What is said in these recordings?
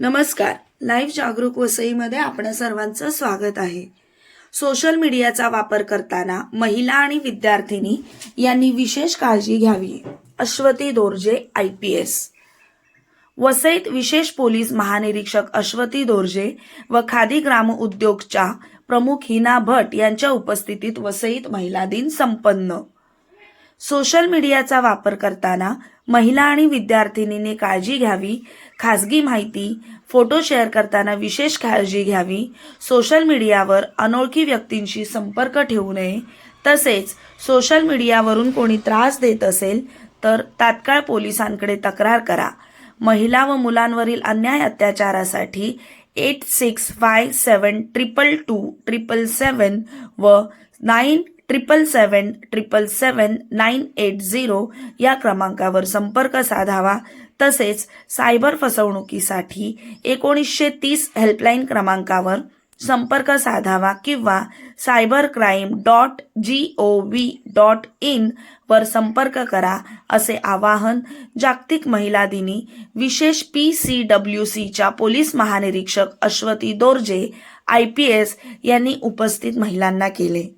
नमस्कार. लाईव्ह जागरूक वसईमध्ये आपण सर्वांचं स्वागत आहे. सोशल मीडियाचा वापर करताना महिला आणि विद्यार्थिनी यांनी विशेष काळजी घ्यावी. Ashwati Dorje I P S. वसईत विशेष पोलीस महानिरीक्षक अश्वती दोर्जे व खादी ग्राम उद्योगच्या प्रमुख हिना भट यांच्या उपस्थितीत वसईत महिला दिन संपन्न. सोशल मीडियाचा वापर करताना महिला आणि विद्यार्थिनीने काळजी घ्यावी खासगी माहिती फोटो शेअर करताना विशेष काळजी घ्यावी सोशल मीडियावर अनोळखी व्यक्तींशी संपर्क ठेवू नये. तसेच सोशल मीडियावरून कोणी त्रास देत असेल तर तात्काळ पोलिसांकडे तक्रार करा. महिला व मुलांवरील अन्याय अत्याचारासाठी eight six five seven triple two triple seven व nine triple seven triple seven nine eight zero या क्रमांकावर संपर्क साधावा. तसेच सायबर फसवणुकीसाठी एकोणीसशे तीस हेल्पलाईन क्रमांकावर संपर्क साधावा किंवा cyber crime dot G O V dot in वर संपर्क करा असे आवाहन जागतिक महिला दिनी विशेष पी सी डब्ल्यू सीच्या पोलीस महानिरीक्षक Ashwati Dorje I P S यांनी उपस्थित महिलांना केले.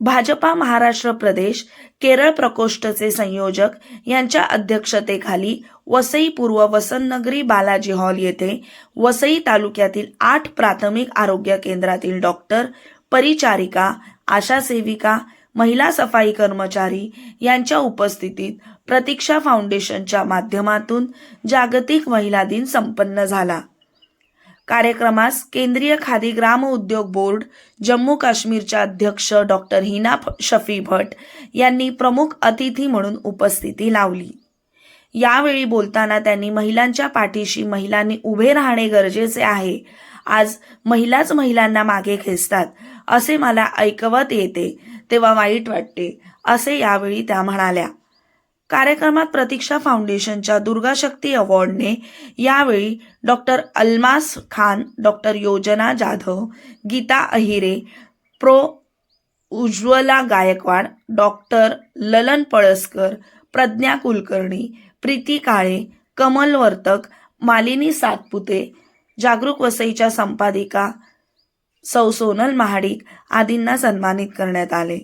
भाजपा महाराष्ट्र प्रदेश केरळ प्रकोष्ठचे संयोजक यांच्या अध्यक्षतेखाली वसई पूर्व वसंतनगरी बालाजी हॉल येथे वसई तालुक्यातील आठ प्राथमिक आरोग्य केंद्रातील डॉक्टर परिचारिका आशा सेविका महिला सफाई कर्मचारी यांच्या उपस्थितीत प्रतीक्षा फाउंडेशनच्या माध्यमातून जागतिक महिला दिन संपन्न झाला. कार्यक्रमास केंद्रीय खादी ग्राम उद्योग बोर्ड जम्मू काश्मीरच्या अध्यक्ष डॉक्टर हिना शफी भट यांनी प्रमुख अतिथी म्हणून उपस्थिती लावली. यावेळी बोलताना त्यांनी महिलांच्या पाठीशी महिलांनी उभे राहणे गरजेचे आहे. आज महिलाच महिलांना मागे खेचतात असे मला ऐकवत येते तेव्हा वाईट वाटते असे यावेळी त्या म्हणाल्या. कार्यक्रमात प्रतीक्षा फाउंडेशनच्या दुर्गा शक्ती अवॉर्डने यावेळी doctor Almas Khan doctor Yojana Jadhav Geeta Ahire prof. Ujjwala Gaikwad doctor Lalan Palaskar Pragya Kulkarni Preeti Kale Kamal Vartak Malini Satpute जागरूक वसईच्या संपादिका सौ सोनल महाडिक आदींना सन्मानित करण्यात आले.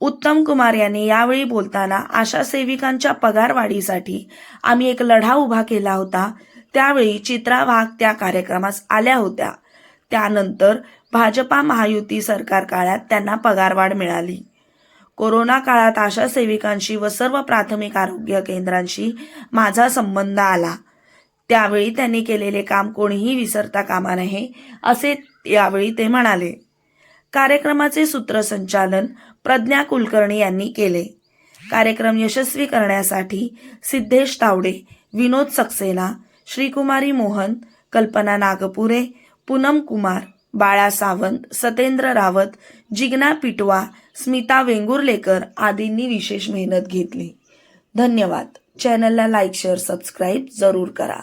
उत्तम कुमार यांनी यावेळी बोलताना आशा सेविकांच्या पगारवाढीसाठी आम्ही एक लढा उभा केला होता. त्यावेळी चित्रा वाघ त्या कार्यक्रमास आल्या होत्या. त्यानंतर भाजपा महायुती सरकार काळात त्यांना पगारवाढ मिळाली. कोरोना काळात आशा सेविकांशी व सर्व प्राथमिक आरोग्य केंद्रांशी माझा संबंध आला. त्यावेळी त्यांनी केलेले काम कोणीही विसरता कामा नये असे यावेळी ते म्हणाले. कार्यक्रमाचे सूत्रसंचालन प्रज्ञा कुलकर्णी यांनी केले. कार्यक्रम यशस्वी करण्यासाठी सिद्धेश तावडे विनोद सक्सेना श्रीकुमारी मोहन कल्पना नागपुरे पूनम कुमार बाळा सावंत सतेंद्र रावत जिग्ना पिटवा स्मिता वेंगुर्लेकर आदींनी विशेष मेहनत घेतली. धन्यवाद. चॅनलला लाईक शेअर सबस्क्राईब जरूर करा.